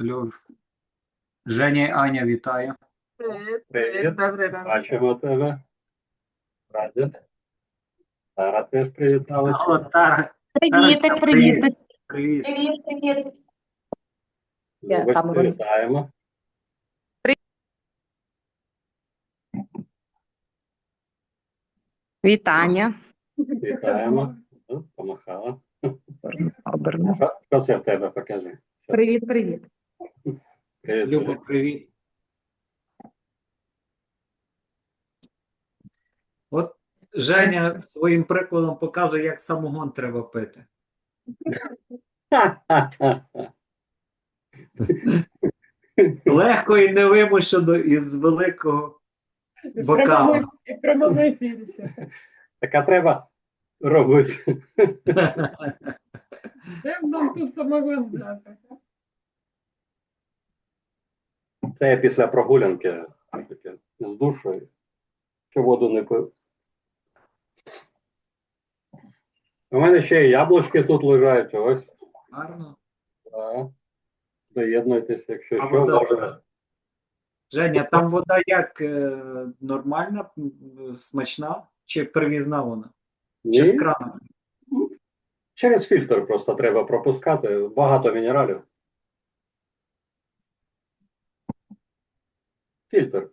Алло. Женя і Аня, вітаю. Привіт, Привіт. добрий ранок. Бачимо тебе. Раді. Тара теж привіталася. О, Тара, Привітик, Тарочка, привітик. привіт. Привіт, привіт. Я там роблю. вітаємо. Вітання. Вітаємо. Ну, Помахала. Оберну. Що, це в тебе покажи? Привіт, привіт. Привіт. Люба, привіт. От Женя своїм прикладом показує, як самогон треба пити. Легко і невимушено із великого І І прямому. Так а треба робити. Де б нам тут самогон взяти? Це я після прогулянки таке, з душою, що воду не пив. У мене ще й яблучки тут лежать. Ось. Гарно. Да. Доєднуйтесь, якщо А що, вода- можна. Женя, там вода як е, нормальна, смачна чи привізна вона? Чи з крана? через фільтр просто треба пропускати. Багато мінералів. Фільтр.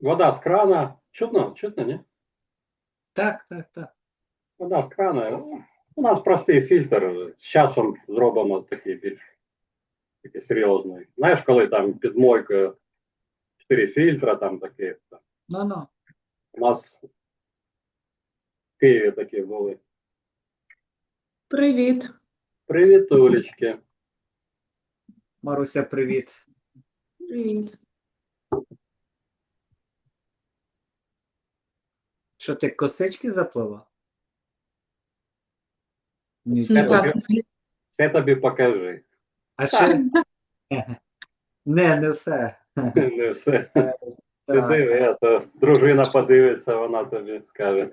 Вода з крана. Чутно, чутно, ні? Так, так, так. Вода з крана. У нас простий фільтр. З часом зробимо такий більш такий серйозний. Знаєш, коли там під мойкою 4 фільтра, там такі. Ну, ну. У нас в Києві такі були. Привіт. Привіт, Улечки. Маруся, привіт. Привіт. Що ти косички заплела? Ні, Це Ну що? так, Це тобі покажи. А ще не, не все. Не все. Ти диви, а то дружина подивиться, вона тобі скаже.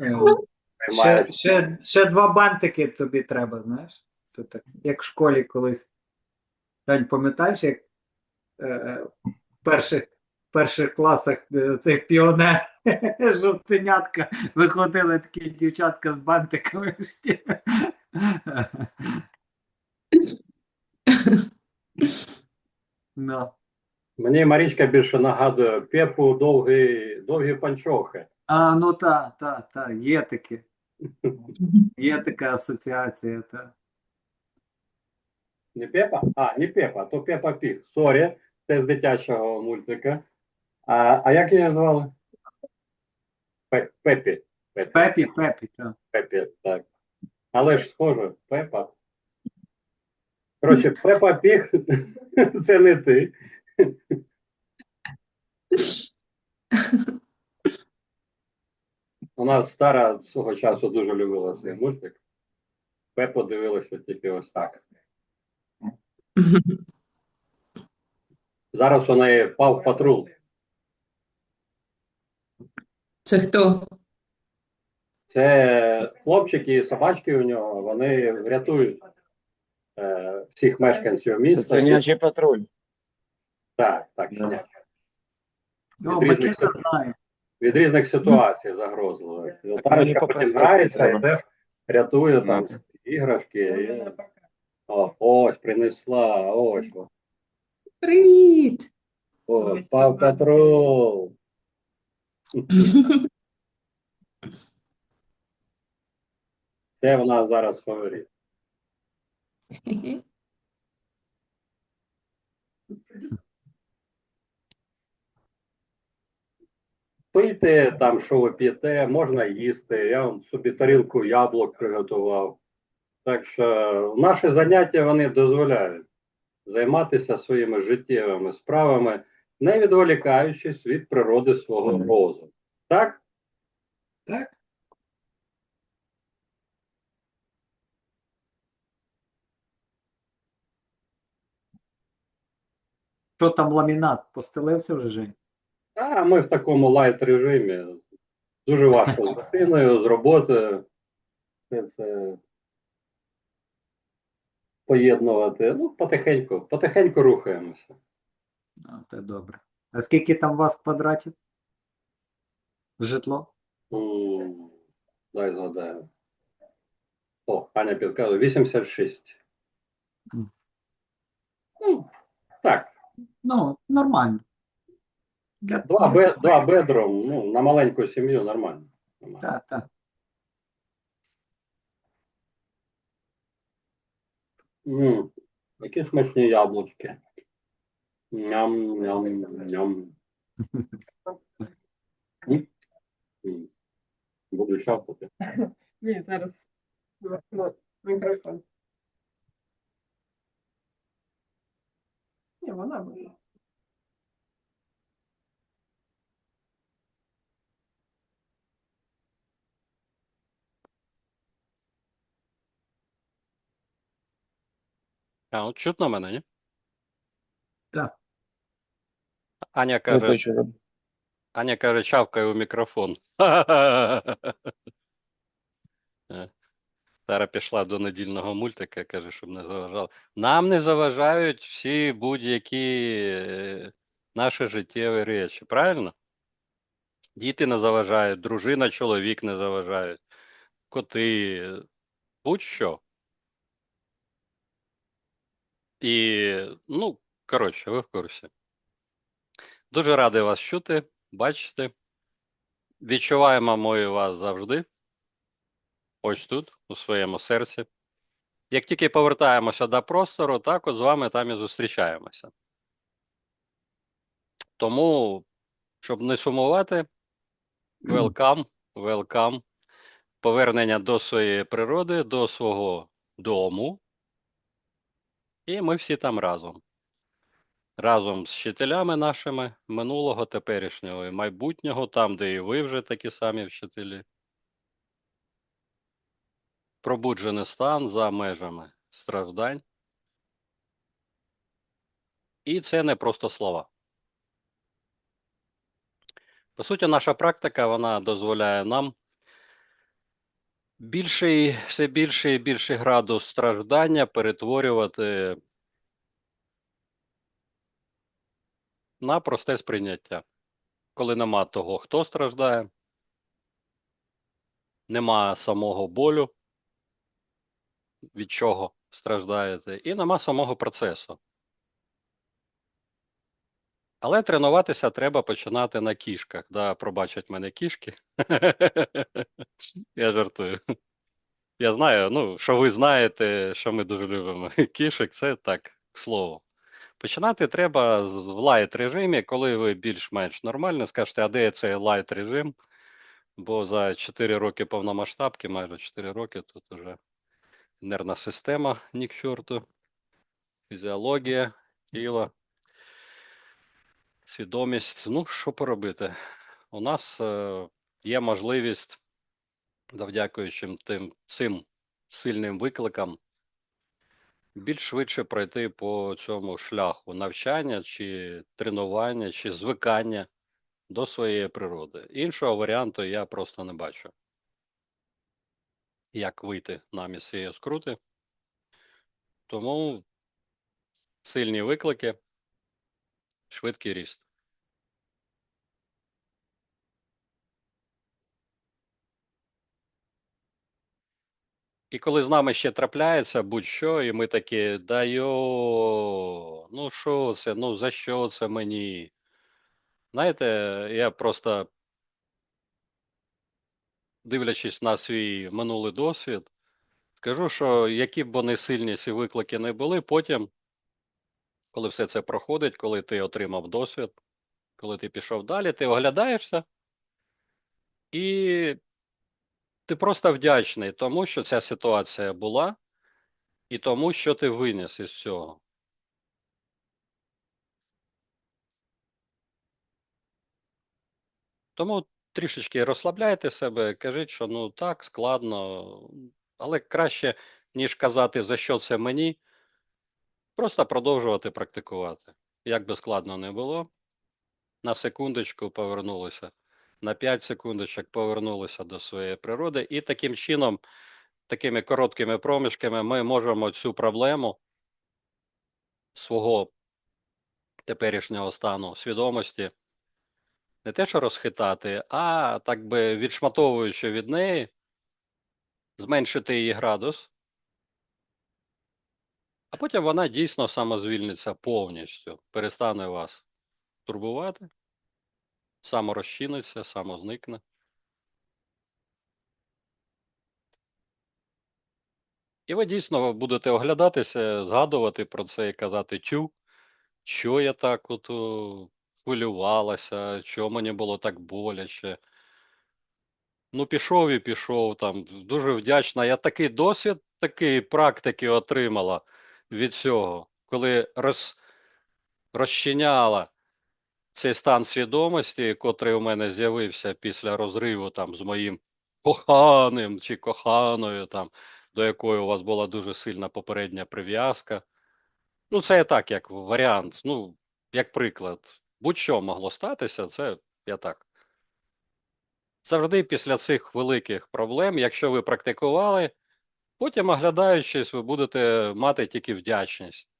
е, Ще, ще, ще два бантики тобі треба, знаєш? Це так, як в школі колись. Тань, пам'ятаєш, як е, е, в перших, перших класах е, цих піонер жовтенятка виходили такі дівчатка з бантиками. Ну. Мені Марічка більше нагадує Пепу довгі, довгі панчохи. А, ну так, так, так, є таке. Є така асоціація, так. Не Пепа? А, не Пепа, то Пепа Піг. Сорі, це з дитячого мультика. А, а як її звали? Пепі. Пепі. Пепі, Пепі, так. Пепі, так. Але ж схоже, Пепа. Коротше, Пепа Піг це не ти. У нас стара свого часу дуже любила цей мультик. Пепо дивилася тільки ось так. Зараз у неї пав патрул. Це хто? Це хлопчики і собачки у нього, вони рятують е, всіх мешканців міста. Щенячий патруль. Так, так, Да. щенячий. Ну, Від різних Микита ситуацій. знає. Від різних ситуацій загрозливих. мені Тарочка потім грається і теж рятує Ну. там іграшки. І... О, ось принесла, ось. Привіт. О, Ось пав вона. патрул. Це в нас зараз фаворит. Пийте там, що ви п'єте, можна їсти. Я вам собі тарілку яблук приготував. Так що наші заняття вони дозволяють займатися своїми життєвими справами, не відволікаючись від природи свого розуму. Так? Так? Що там ламінат? Постелився вже Жень? А ми в такому лайт режимі. Дуже важко з дитиною, з роботою. все це поєднувати. Ну, потихеньку, потихеньку рухаємося. Ну, це добре. А скільки там у вас квадратів? Житло? М, Дай згадаю. О, Аня підказує, 86. Мгм. Ну, так, Ну, нормально. Для... два, бе, два бедром, ну, на маленьку сім'ю нормально. Так, так. М, Які смачні яблучки. Ням, ням, ням. М, м. Буду чавкати. Ні, зараз. Мікрофон. Ні, вона буде. А, от чутно мене, ні? Так. Аня каже, Аня каже, чавкає у мікрофон. Е, Тара пішла до недільного мультика, каже, щоб не заважали. Нам не заважають всі будь-які е, наші життєві речі, правильно? Діти не заважають, дружина, чоловік не заважають, коти, е, будь-що. І, ну, коротше, ви в курсі. Дуже радий вас чути, бачити. Відчуваємо ми вас завжди. Ось тут, у своєму серці. Як тільки повертаємося до простору, так от з вами там і зустрічаємося. Тому, щоб не сумувати, welcome, welcome. Повернення до своєї природи, до свого дому. І ми всі там разом. Разом з вчителями нашими минулого, теперішнього і майбутнього, там, де і ви вже такі самі вчителі. Пробуджений стан за межами страждань. І це не просто слова. По суті, наша практика вона дозволяє нам більший, все більший і більший градус страждання перетворювати на просте сприйняття. Коли нема того, хто страждає, нема самого болю, від чого страждаєте, і нема самого процесу. Але тренуватися треба починати на кішках. Да, пробачать мене кішки. Я жартую. Я знаю, ну, що ви знаєте, що ми дуже любимо. Кішек це так, к слову. Починати треба в лайт режимі, коли ви більш-менш нормально скажете, а де цей лайт режим? Бо за 4 роки повномасштабки, майже 4 роки, тут уже нервна система, ні к чорту, фізіологія, тіло, свідомість. Ну, що поробити? У нас е, є можливість, завдякуючи тим цим сильним викликам, більш швидше пройти по цьому шляху навчання чи тренування, чи звикання до своєї природи. Іншого варіанту я просто не бачу. Як вийти нам із цієї скрути. Тому сильні виклики, швидкий ріст. І коли з нами ще трапляється будь-що, і ми такі, да йо, ну що це, ну за що це мені? Знаєте, я просто, дивлячись на свій минулий досвід, скажу, що які б вони сильні ці виклики не були, потім, коли все це проходить, коли ти отримав досвід, коли ти пішов далі, ти оглядаєшся і ти просто вдячний тому, що ця ситуація була, і тому, що ти виніс із цього. Тому трішечки розслабляйте себе, кажіть, що ну так, складно, але краще, ніж казати, за що це мені, просто продовжувати практикувати. Як би складно не було, на секундочку повернулися, на 5 секундочок повернулися до своєї природи, і таким чином такими короткими проміжками ми можемо цю проблему свого теперішнього стану свідомості не те, що розхитати, а так би відшматовуючи від неї, зменшити її градус, а потім вона дійсно самозвільниться повністю, перестане вас турбувати, саморозчиниться, самозникне. І ви дійсно будете оглядатися, згадувати про це і казати тю, що я так от хвилювалася, що мені було так боляче. Ну, пішов і пішов там. Дуже вдячна. Я такий досвід, такої практики отримала від цього, коли роз, розчиняла цей стан свідомості, котрий у мене з'явився після розриву там з моїм коханим чи коханою, там, до якої у вас була дуже сильна попередня прив'язка. Ну, це так, як варіант, ну, як приклад. Будь-що могло статися, це я так. Завжди після цих великих проблем, якщо ви практикували, потім, оглядаючись, ви будете мати тільки вдячність.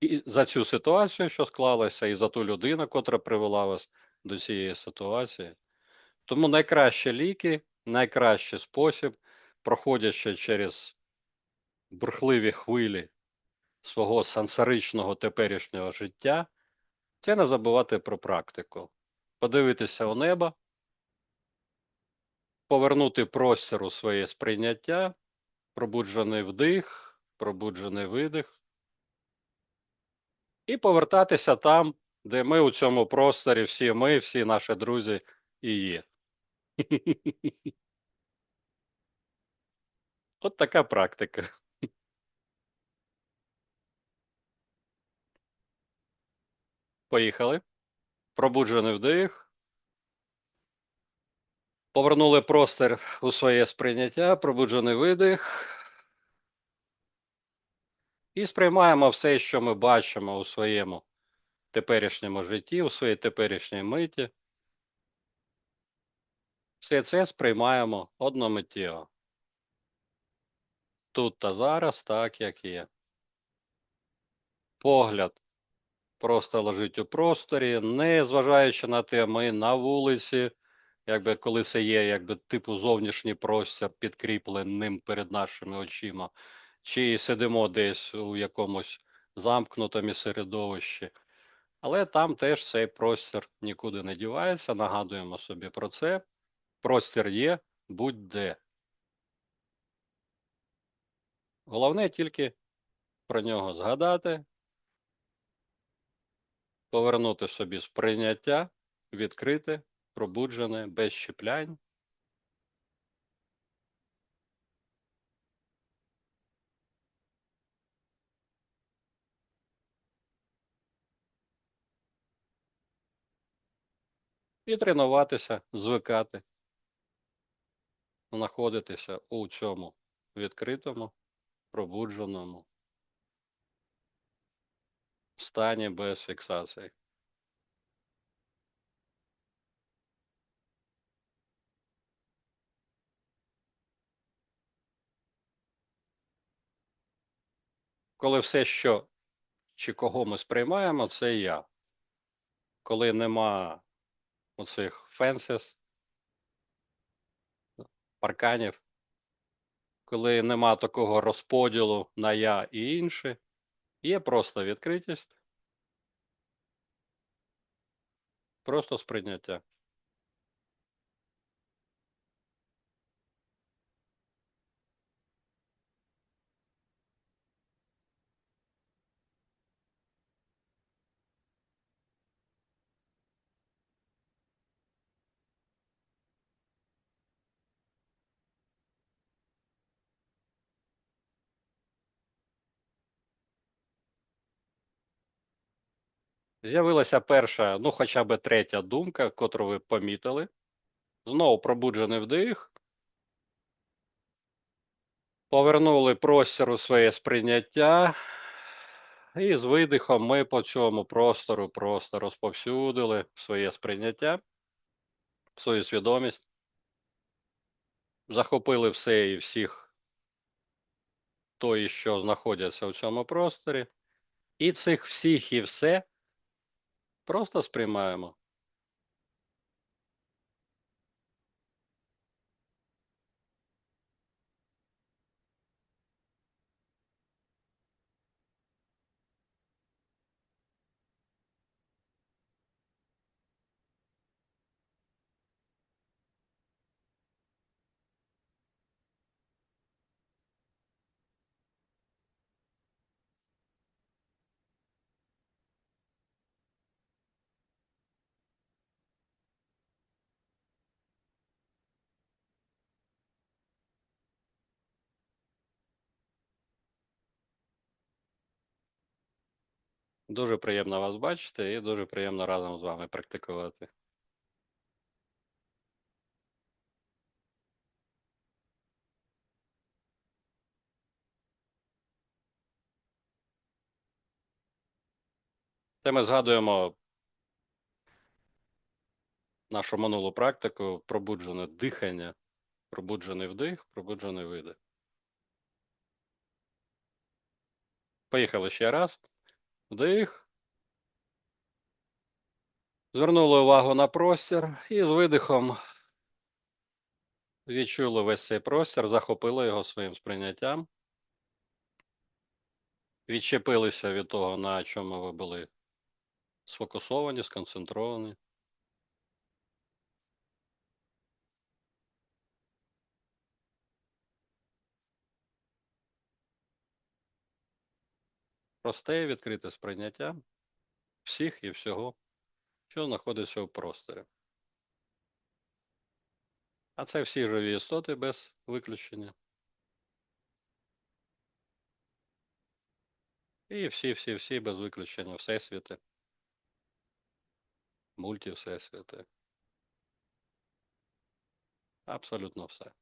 І за цю ситуацію, що склалася, і за ту людину, котра привела вас до цієї ситуації. Тому найкращі ліки, найкращий спосіб, проходячи через бурхливі хвилі свого сансаричного теперішнього життя, це не забувати про практику. Подивитися у небо, повернути простір у своє сприйняття, пробуджений вдих, пробуджений видих, і повертатися там, де ми у цьому просторі, всі ми, всі наші друзі і є. От така практика. Поїхали. Пробуджений вдих. Повернули простір у своє сприйняття, пробуджений видих. І сприймаємо все, що ми бачимо у своєму теперішньому житті, у своїй теперішній миті. Все це сприймаємо одномиттєво. Тут та зараз, так як є. Погляд просто лежить у просторі, не зважаючи на те, ми на вулиці, якби коли це є, якби типу зовнішній простір підкріпленим перед нашими очима, чи сидимо десь у якомусь замкнутому середовищі. Але там теж цей простір нікуди не дівається. Нагадуємо собі про це. Простір є будь-де. Головне тільки про нього згадати, повернути собі сприйняття, відкрите, пробуджене, без щеплянь. І тренуватися, звикати, знаходитися у цьому відкритому, пробудженому стані без фіксації. Коли все, що чи кого ми сприймаємо, це я. Коли нема оцих фенсес, парканів, коли нема такого розподілу на я і інше, є просто відкритість, просто сприйняття. З'явилася перша, ну хоча б третя думка, котру ви помітили. Знову пробуджений вдих. Повернули простір у своє сприйняття. І з видихом ми по цьому простору просто розповсюдили своє сприйняття, свою свідомість. захопили все і всіх, то і що знаходяться у цьому просторі, і цих всіх і все просто сприймаємо. Дуже приємно вас бачити і дуже приємно разом з вами практикувати. Це ми згадуємо нашу минулу практику пробуджене дихання, пробуджений вдих, пробуджений видих. Поїхали ще раз. Вдих. Звернули увагу на простір і з видихом відчули весь цей простір, захопили його своїм сприйняттям. Відчепилися від того, на чому ви були сфокусовані, сконцентровані. Просте відкрите сприйняття всіх і всього, що знаходиться у просторі. А це всі живі істоти без виключення. І всі-всі-всі без виключення всесвіти. Мультивсесвіти. Абсолютно все.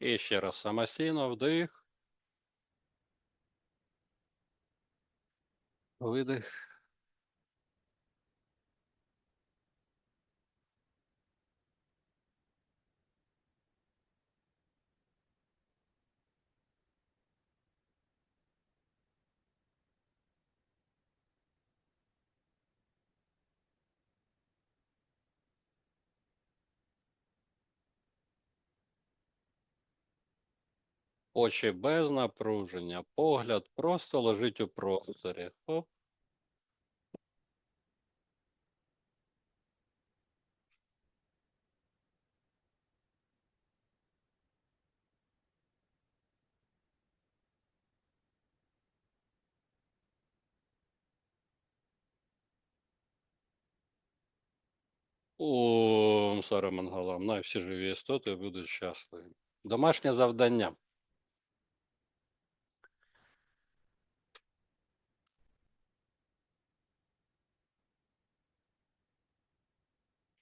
І ще раз самостійно вдих. Видих. Очі без напруження, погляд просто лежить у просторі. Оп. Ом Сарамангалам, най всі живі істоти будуть щасливі. Домашнє завдання.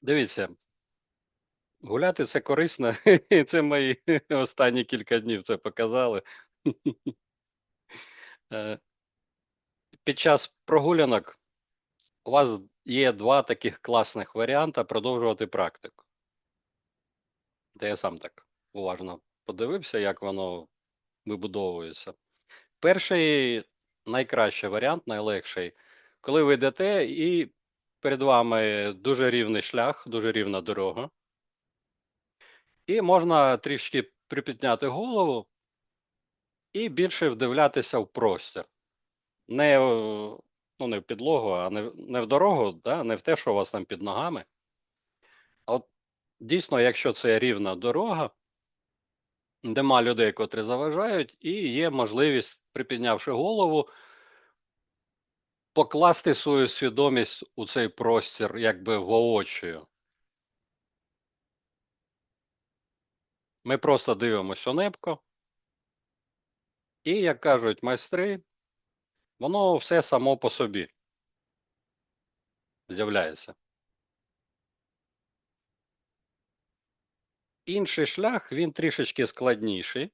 Дивіться, гуляти це корисно, це мої останні кілька днів це показали. Е, Під час прогулянок у вас є два таких класних варіанти продовжувати практику. Де я сам так уважно подивився, як воно вибудовується. Перший найкращий варіант, найлегший, коли ви йдете і перед вами дуже рівний шлях, дуже рівна дорога. І можна трішки припідняти голову і більше вдивлятися в простір. Не, ну, не в підлогу, а не, не в дорогу, да? не в те, що у вас там під ногами. А от дійсно, якщо це рівна дорога, нема людей, котрі заважають, і є можливість, припіднявши голову, покласти свою свідомість у цей простір, якби воочию. Ми просто дивимося небко. І, як кажуть майстри, воно все само по собі з'являється. Інший шлях, він трішечки складніший.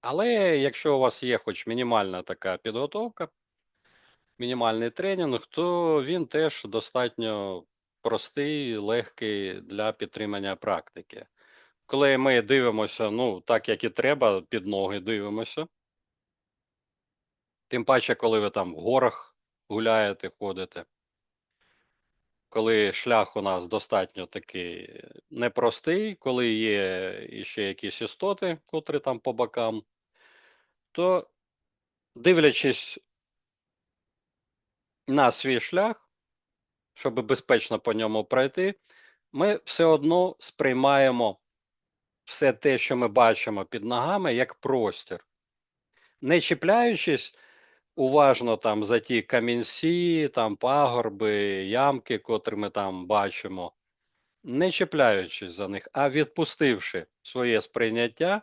Але якщо у вас є хоч мінімальна така підготовка, мінімальний тренінг, то він теж достатньо простий, легкий для підтримання практики. Коли ми дивимося, ну, так як і треба, під ноги дивимося. Тим паче, коли ви там в горах гуляєте, ходите. Коли шлях у нас достатньо такий непростий, коли є ще якісь істоти, котрі там по бокам, то дивлячись на свій шлях, щоб безпечно по ньому пройти, ми все одно сприймаємо все те, що ми бачимо під ногами, як простір. Не чіпляючись уважно там за ті камінці, там пагорби, ямки, котрі ми там бачимо, не чіпляючись за них, а відпустивши своє сприйняття,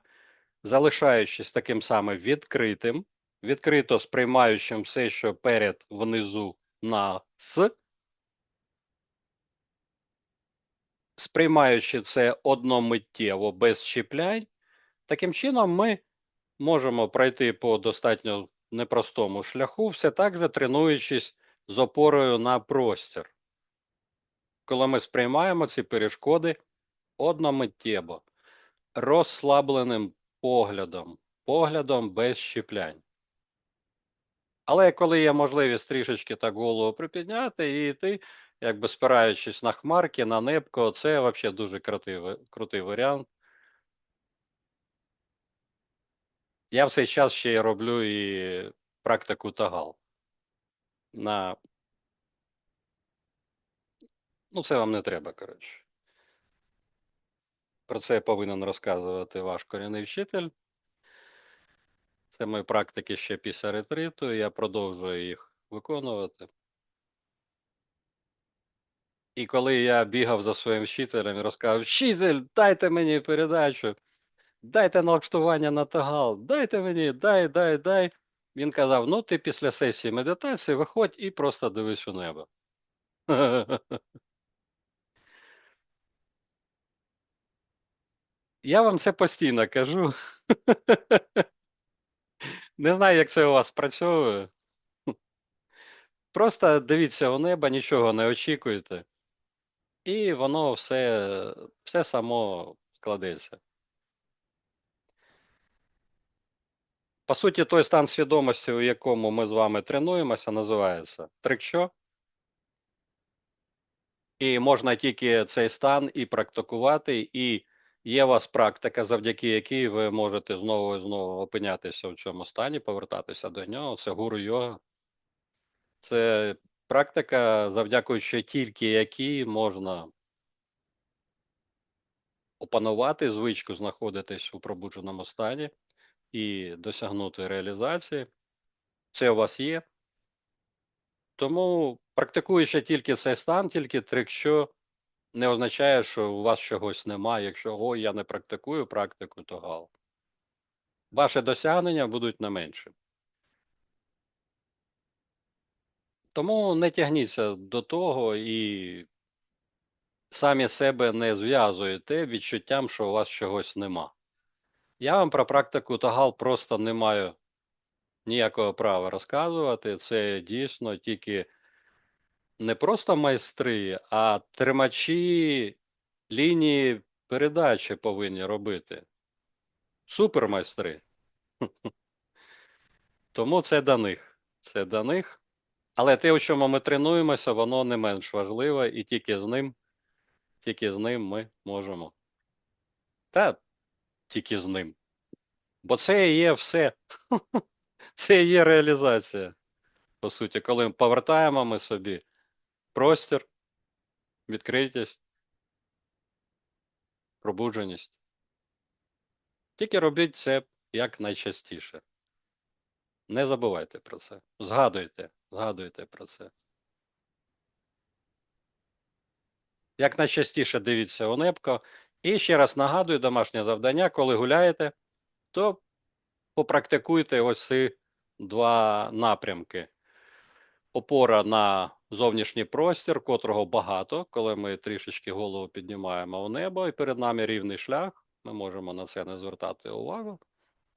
залишаючись таким самим відкритим, відкрито сприймаючим все, що перед внизу нас, сприймаючи це одномиттєво без чіплянь, таким чином ми можемо пройти по достатньо непростому шляху, все так же тренуючись з опорою на простір. Коли ми сприймаємо ці перешкоди одномиттєво, розслабленим поглядом, поглядом без щеплянь. Але коли є можливість трішечки так голову припідняти і йти, якби спираючись на хмарки, на небко, це взагалі дуже крутий, крутий варіант. Я в цей час ще й роблю і практику тагал. На... Ну, це вам не треба, коротше. Про це повинен розказувати ваш корінний вчитель. Це мої практики ще після ретриту, і я продовжую їх виконувати. І коли я бігав за своїм вчителем і розказав: Вчитель, дайте мені передачу, дайте налаштування на тагал, дайте мені, дай, дай, дай. Він казав: ну, ти після сесії медитації виходь і просто дивись у небо. Я вам це постійно кажу. Не знаю, як це у вас працює. Просто дивіться у небо, нічого не очікуйте, і воно все, все само складеться. По суті, той стан свідомості, у якому ми з вами тренуємося, називається трикщо. І можна тільки цей стан і практикувати, і є у вас практика, завдяки якій ви можете знову і знову опинятися в цьому стані, повертатися до нього. Це гуру йога. Це практика, завдякуючи тільки якій можна опанувати звичку знаходитись у пробудженому стані і досягнути реалізації. Це у вас є. Тому практикуючи тільки цей стан, тільки трик, що не означає, що у вас чогось немає. Якщо о, я не практикую практику, то гал. Ваші досягнення будуть не менші. Тому не тягніться до того і самі себе не зв'язуєте відчуттям, що у вас чогось нема. Я вам про практику Тагал просто не маю ніякого права розказувати. Це дійсно тільки не просто майстри, а тримачі лінії передачі повинні робити. Супермайстри. Тому це до них. Це до них. Але те, у чому ми тренуємося, воно не менш важливе, і тільки з ним, тільки з ним ми можемо. Та тільки з ним. Бо це є все. Це є реалізація. По суті, коли ми повертаємо ми собі простір, відкритість, пробудженість. Тільки робіть це як найчастіше. Не забувайте про це. Згадуйте, згадуйте про це. Як найчастіше дивіться у небко І ще раз нагадую, домашнє завдання, коли гуляєте, то попрактикуйте ось ці два напрямки. Опора на зовнішній простір, котрого багато, коли ми трішечки голову піднімаємо у небо, і перед нами рівний шлях, ми можемо на це не звертати увагу.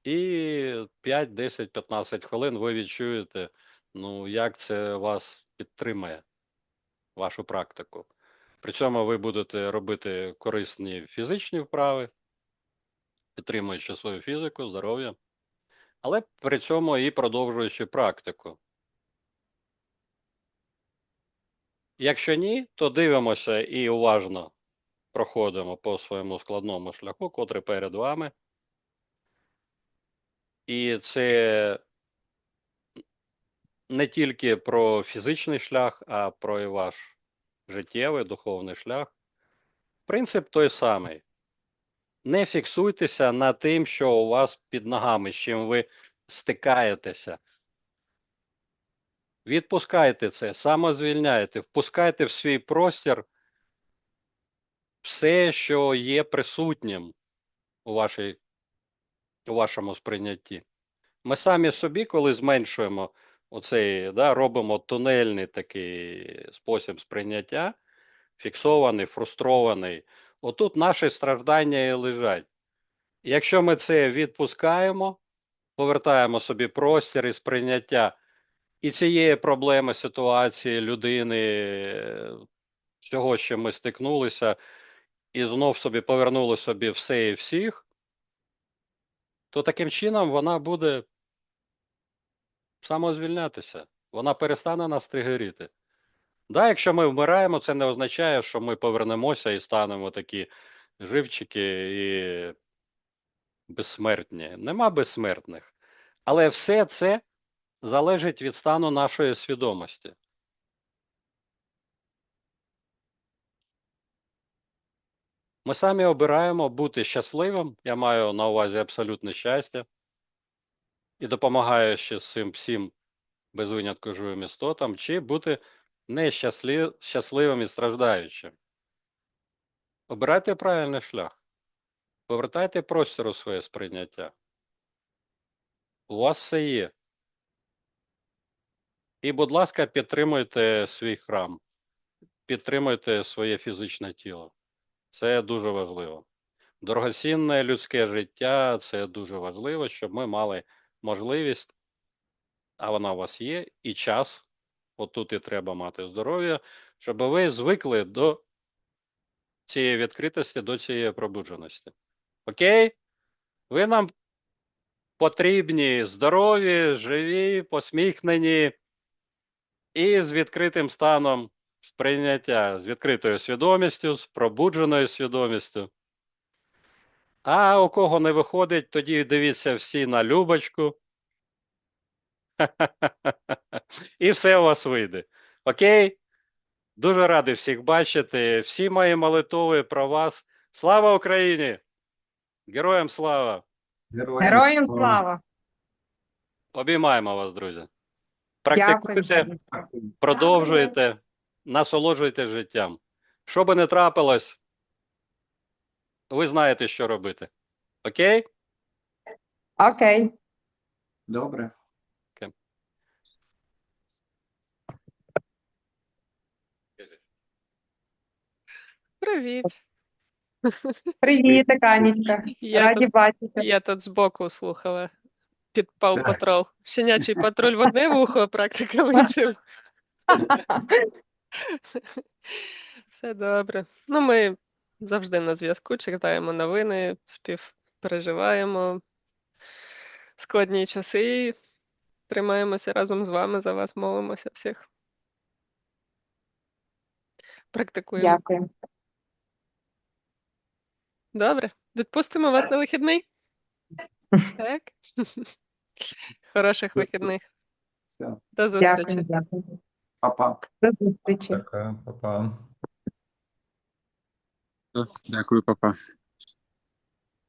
І 5, 10, 15 хвилин ви відчуєте, ну, як це вас підтримає, вашу практику. При цьому ви будете робити корисні фізичні вправи, підтримуючи свою фізику, здоров'я, але при цьому і продовжуючи практику. Якщо ні, то дивимося і уважно проходимо по своєму складному шляху, котрий перед вами. І це не тільки про фізичний шлях, а про і ваш життєвий духовний шлях. Принцип той самий. Не фіксуйтеся на тим, що у вас під ногами, з чим ви стикаєтеся. Відпускайте це, самозвільняйте, впускайте в свій простір все, що є присутнім у, вашій, у вашому сприйнятті. Ми самі собі, коли зменшуємо оцей, да, робимо тунельний такий спосіб сприйняття, фіксований, фрустрований, отут наші страждання і лежать. Якщо ми це відпускаємо, повертаємо собі простір і сприйняття і цієї проблеми, ситуації, людини, всього, що ми стикнулися, і знов собі повернули собі все і всіх, то таким чином вона буде самозвільнятися. Вона перестане нас тригерити. Да, якщо ми вмираємо, це не означає, що ми повернемося і станемо такі живчики і безсмертні. Нема безсмертних. Але все це залежить від стану нашої свідомості. Ми самі обираємо бути щасливим. Я маю на увазі абсолютне щастя. І допомагаю ще цим всім без винятку живим істотам, чи бути нещасливим і страждаючим. Обирайте правильний шлях. Повертайте простір у своє сприйняття. У вас все є. І, будь ласка, підтримуйте свій храм, підтримуйте своє фізичне тіло. Це дуже важливо. Дорогоцінне людське життя це дуже важливо, щоб ми мали можливість, а вона у вас є, і час. Отут і треба мати здоров'я, щоб ви звикли до цієї відкритості, до цієї пробудженості. Окей? Ви нам потрібні здорові, живі, посміхнені і з відкритим станом сприйняття, з відкритою свідомістю, з пробудженою свідомістю. А у кого не виходить, тоді дивіться всі на Любочку. І все у вас вийде. Окей? Дуже радий всіх бачити. Всі мої молитови про вас. Слава Україні! Героям слава! Героям слава! Обіймаємо вас, друзі. Дякую. Практикуйте, продовжуйте, насолоджуйте життям. Що би не трапилось, ви знаєте, що робити. Окей? Окей. Добре. Привіт. Привіт, Анічка. Я Раді тут, бачити. я тут збоку слухала. Підпав Так. патрол. Щенячий патруль в одне вухо, практика в інше. Все добре. Ну, ми завжди на зв'язку, читаємо новини, співпереживаємо складні часи. Тримаємося разом з вами, за вас молимося всіх. Практикуємо. Дякую. Добре. Відпустимо вас на вихідний? Так? Хороших вихідних. Все. До зустрічі. Дякую, дякую. Па-па. До зустрічі. Дякую, па-па. Дякую, папа.